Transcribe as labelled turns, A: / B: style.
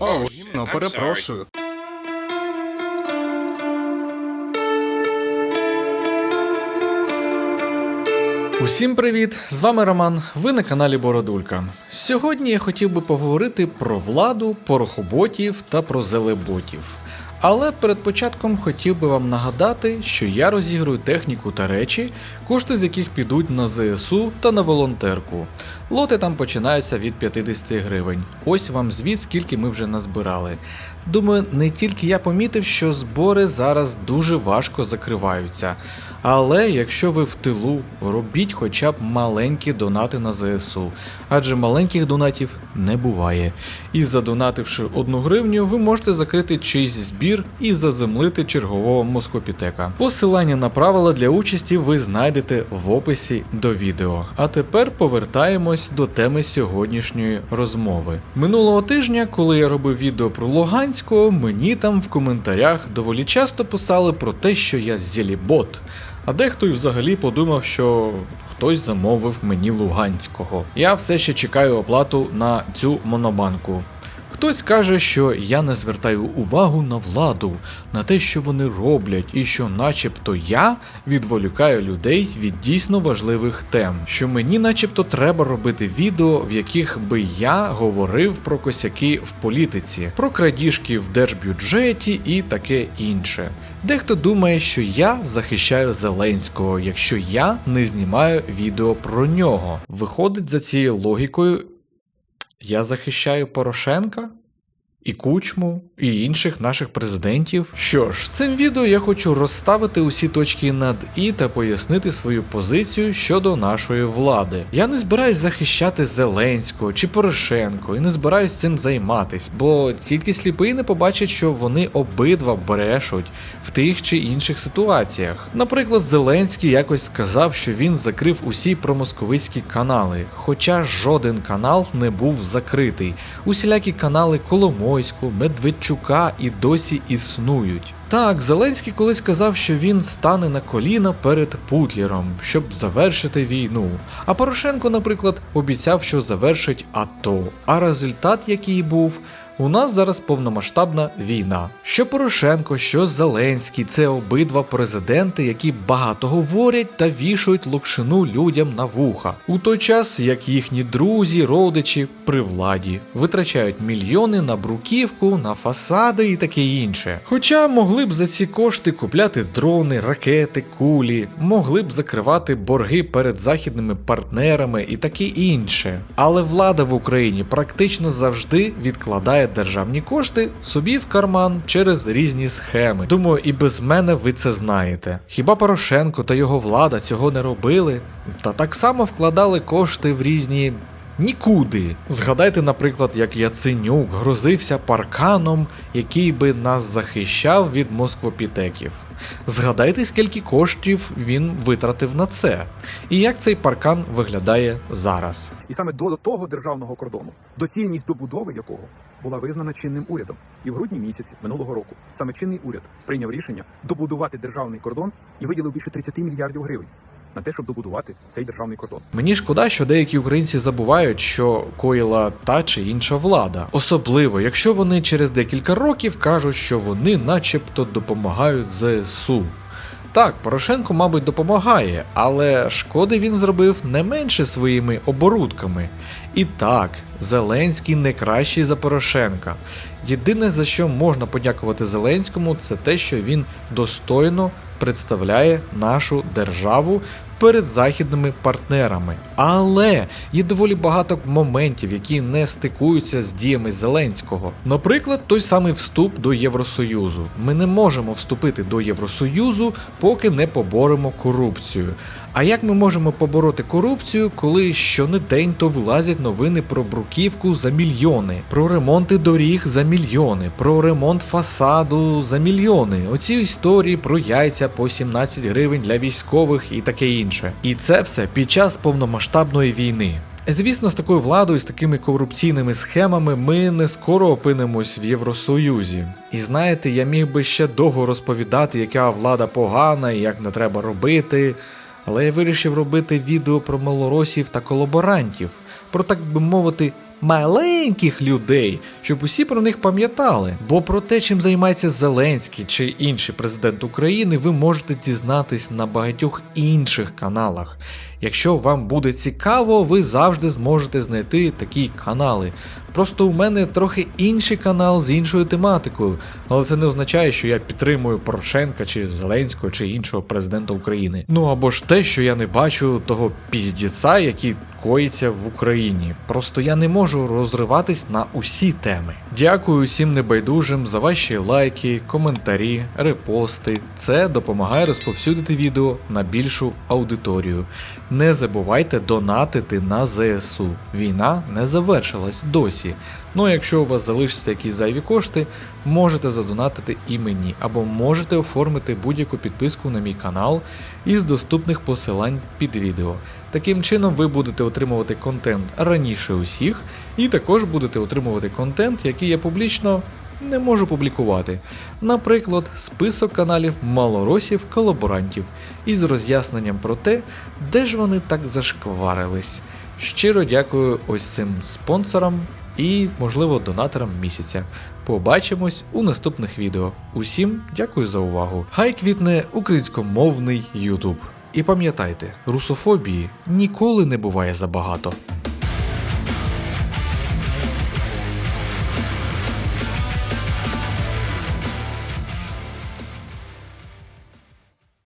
A: О, гімно, перепрошую. Усім привіт! З вами Роман. Ви на каналі Бородулька. Сьогодні я хотів би поговорити про владу, порохоботів та про зелеботів. Але перед початком хотів би вам нагадати, що я розігрую техніку та речі, кошти з яких підуть на ЗСУ та на волонтерку. Лоти там починаються від 50 гривень. Ось вам звіт, скільки ми вже назбирали. Думаю, не тільки я помітив, що збори зараз дуже важко закриваються. Але якщо ви в тилу, робіть хоча б маленькі донати на ЗСУ, адже маленьких донатів не буває. І задонативши одну гривню, ви можете закрити чийсь збір і заземлити чергового москопітека. Посилання на правила для участі ви знайдете в описі до відео. А тепер повертаємось до теми сьогоднішньої розмови. Минулого тижня, коли я робив відео про Луганського, мені там в коментарях доволі часто писали про те, що я зелібот. А дехто й взагалі подумав, що хтось замовив мені Луганського. Я все ще чекаю оплату на цю монобанку. Хтось каже, що я не звертаю увагу на владу, на те, що вони роблять, і що, начебто, я відволікаю людей від дійсно важливих тем, що мені, начебто, треба робити відео, в яких би я говорив про косяки в політиці, про крадіжки в держбюджеті і таке інше. Дехто думає, що я захищаю Зеленського, якщо я не знімаю відео про нього. Виходить за цією логікою, я захищаю Порошенка? І Кучму, і інших наших президентів. Що ж, цим відео я хочу розставити усі точки над і та пояснити свою позицію щодо нашої влади. Я не збираюсь захищати Зеленського чи Порошенко і не збираюсь цим займатись, бо тільки сліпий не побачить, що вони обидва брешуть в тих чи інших ситуаціях. Наприклад, Зеленський якось сказав, що він закрив усі промосковицькі канали, хоча жоден канал не був закритий. Усілякі канали Коломойського, Медведчука і досі існують. Так, Зеленський колись сказав, що він стане на коліна перед Путлером, щоб завершити війну. А Порошенко, наприклад, обіцяв, що завершить АТО. А результат, який був, у нас зараз повномасштабна війна. Що Порошенко, що Зеленський це обидва президенти, які багато говорять та вішають локшину людям на вуха, у той час як їхні друзі, родичі при владі витрачають мільйони на бруківку, на фасади і таке інше. Хоча могли б за ці кошти купляти дрони, ракети, кулі, могли б закривати борги перед західними партнерами і таке інше. Але влада в Україні практично завжди відкладає державні кошти собі в карман через різні схеми. Думаю, і без мене ви це знаєте. Хіба Порошенко та його влада цього не робили? Та так само вкладали кошти в різні. Нікуди. Згадайте, наприклад, як Яценюк грозився парканом, який би нас захищав від москвопітеків. Згадайте, скільки коштів він витратив на це, і як цей паркан виглядає зараз.
B: І саме до того державного кордону, доцільність добудови якого була визнана чинним урядом. І в грудні місяці минулого року саме чинний уряд прийняв рішення добудувати державний кордон і виділив більше 30 мільярдів гривень на те, щоб добудувати цей державний кордон.
A: Мені шкода, що деякі українці забувають, що коїла та чи інша влада, особливо якщо вони через декілька років кажуть, що вони, начебто, допомагають ЗСУ. Так, Порошенко, мабуть, допомагає, але шкоди він зробив не менше своїми оборудками. І так, Зеленський не кращий за Порошенка. Єдине за що можна подякувати Зеленському, це те, що він достойно представляє нашу державу перед західними партнерами. Але є доволі багато моментів, які не стикуються з діями Зеленського. Наприклад, той самий вступ до Євросоюзу. Ми не можемо вступити до Євросоюзу, поки не поборемо корупцію. А як ми можемо побороти корупцію, коли щонедень то вилазять новини про бруківку за мільйони, про ремонти доріг за мільйони, про ремонт фасаду за мільйони? Оці історії про яйця по 17 гривень для військових і таке інше. І це все під час повномасштабної війни. Звісно, з такою владою, з такими корупційними схемами ми не скоро опинимось в Євросоюзі. І знаєте, я міг би ще довго розповідати, яка влада погана і як не треба робити. Але я вирішив робити відео про малоросів та колаборантів, про так би мовити, маленьких людей, щоб усі про них пам'ятали. Бо про те, чим займається Зеленський чи інший президент України, ви можете дізнатись на багатьох інших каналах. Якщо вам буде цікаво, ви завжди зможете знайти такі канали. Просто у мене трохи інший канал з іншою тематикою, але це не означає, що я підтримую Порошенка чи Зеленського чи іншого президента України. Ну або ж те, що я не бачу того піздіца, який коїться в Україні. Просто я не можу розриватись на усі теми. Дякую усім небайдужим за ваші лайки, коментарі, репости. Це допомагає розповсюдити відео на більшу аудиторію. Не забувайте донатити на ЗСУ. Війна не завершилась досі. Ну а якщо у вас залишаться якісь зайві кошти, можете задонатити і мені, або можете оформити будь-яку підписку на мій канал із доступних посилань під відео. Таким чином ви будете отримувати контент раніше усіх, і також будете отримувати контент, який я публічно не можу публікувати. Наприклад, список каналів малоросів колаборантів із роз'ясненням про те, де ж вони так зашкварились. Щиро дякую ось цим спонсорам і, можливо, донаторам місяця. Побачимось у наступних відео. Усім дякую за увагу. Хай квітне українськомовний Ютуб. І пам'ятайте, русофобії ніколи не буває забагато.